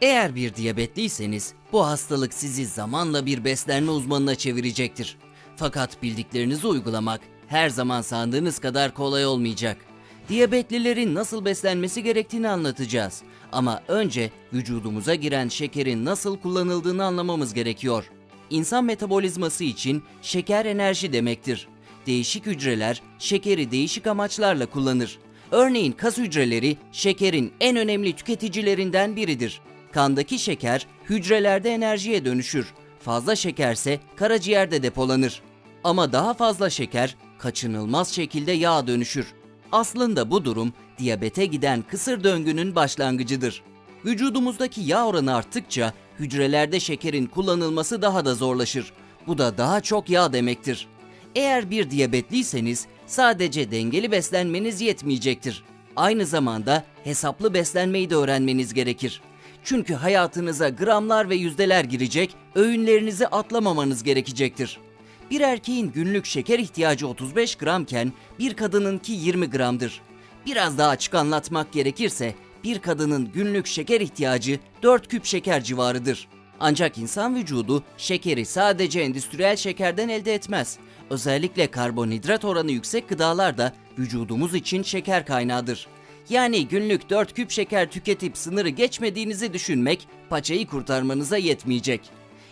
Eğer bir diyabetliyseniz bu hastalık sizi zamanla bir beslenme uzmanına çevirecektir. Fakat bildiklerinizi uygulamak her zaman sandığınız kadar kolay olmayacak. Diyabetlilerin nasıl beslenmesi gerektiğini anlatacağız. Ama önce vücudumuza giren şekerin nasıl kullanıldığını anlamamız gerekiyor. İnsan metabolizması için şeker enerji demektir. Değişik hücreler şekeri değişik amaçlarla kullanır. Örneğin kas hücreleri şekerin en önemli tüketicilerinden biridir. Kandaki şeker hücrelerde enerjiye dönüşür. Fazla şekerse karaciğerde depolanır. Ama daha fazla şeker kaçınılmaz şekilde yağa dönüşür. Aslında bu durum diyabete giden kısır döngünün başlangıcıdır. Vücudumuzdaki yağ oranı arttıkça hücrelerde şekerin kullanılması daha da zorlaşır. Bu da daha çok yağ demektir. Eğer bir diyabetliyseniz sadece dengeli beslenmeniz yetmeyecektir. Aynı zamanda hesaplı beslenmeyi de öğrenmeniz gerekir. Çünkü hayatınıza gramlar ve yüzdeler girecek, öğünlerinizi atlamamanız gerekecektir. Bir erkeğin günlük şeker ihtiyacı 35 gramken bir kadınınki 20 gramdır. Biraz daha açık anlatmak gerekirse bir kadının günlük şeker ihtiyacı 4 küp şeker civarıdır. Ancak insan vücudu şekeri sadece endüstriyel şekerden elde etmez. Özellikle karbonhidrat oranı yüksek gıdalar da vücudumuz için şeker kaynağıdır. Yani günlük 4 küp şeker tüketip sınırı geçmediğinizi düşünmek paçayı kurtarmanıza yetmeyecek.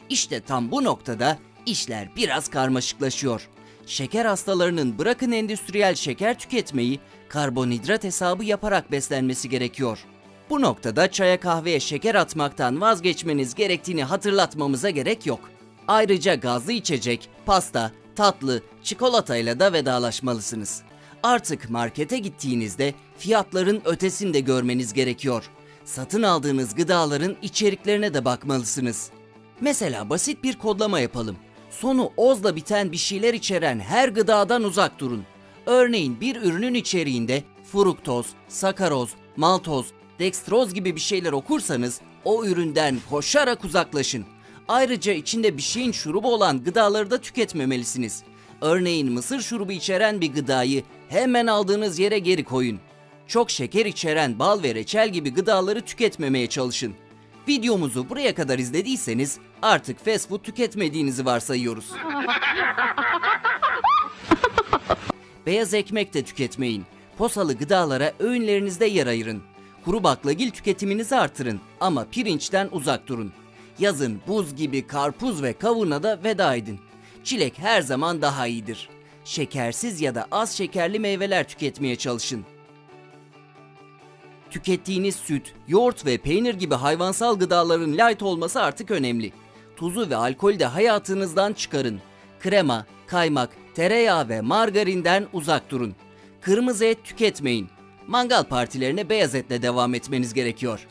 İşte tam bu noktada işler biraz karmaşıklaşıyor. Şeker hastalarının bırakın endüstriyel şeker tüketmeyi, karbonhidrat hesabı yaparak beslenmesi gerekiyor. Bu noktada çaya kahveye şeker atmaktan vazgeçmeniz gerektiğini hatırlatmamıza gerek yok. Ayrıca gazlı içecek, pasta, tatlı, çikolatayla da vedalaşmalısınız. Artık markete gittiğinizde fiyatların ötesini de görmeniz gerekiyor. Satın aldığınız gıdaların içeriklerine de bakmalısınız. Mesela basit bir kodlama yapalım. Sonu ozla biten bir şeyler içeren her gıdadan uzak durun. Örneğin bir ürünün içeriğinde fruktoz, sakaroz, maltoz, dekstroz gibi bir şeyler okursanız o üründen koşarak uzaklaşın. Ayrıca içinde bir şeyin şurubu olan gıdaları da tüketmemelisiniz. Örneğin mısır şurubu içeren bir gıdayı hemen aldığınız yere geri koyun. Çok şeker içeren bal ve reçel gibi gıdaları tüketmemeye çalışın. Videomuzu buraya kadar izlediyseniz artık fast food tüketmediğinizi varsayıyoruz. Beyaz ekmek de tüketmeyin. Posalı gıdalara öğünlerinizde yer ayırın. Kuru baklagil tüketiminizi artırın ama pirinçten uzak durun. Yazın buz gibi karpuz ve kavuna da veda edin. Çilek her zaman daha iyidir. Şekersiz ya da az şekerli meyveler tüketmeye çalışın. Tükettiğiniz süt, yoğurt ve peynir gibi hayvansal gıdaların light olması artık önemli. Tuzu ve alkolü de hayatınızdan çıkarın. Krema, kaymak, tereyağı ve margarinden uzak durun. Kırmızı et tüketmeyin. Mangal partilerine beyaz etle devam etmeniz gerekiyor.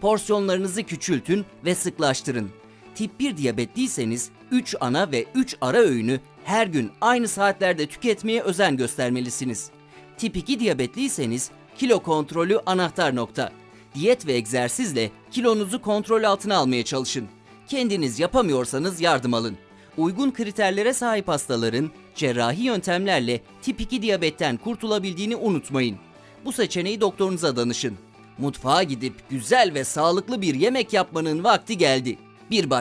Porsiyonlarınızı küçültün ve sıklaştırın. Tip 1 diyabetliyseniz 3 ana ve 3 ara öğünü her gün aynı saatlerde tüketmeye özen göstermelisiniz. Tip 2 diyabetliyseniz kilo kontrolü anahtar nokta. Diyet ve egzersizle kilonuzu kontrol altına almaya çalışın. Kendiniz yapamıyorsanız yardım alın. Uygun kriterlere sahip hastaların cerrahi yöntemlerle tip 2 diyabetten kurtulabildiğini unutmayın. Bu seçeneği doktorunuza danışın. Mutfağa gidip güzel ve sağlıklı bir yemek yapmanın vakti geldi. Bir baş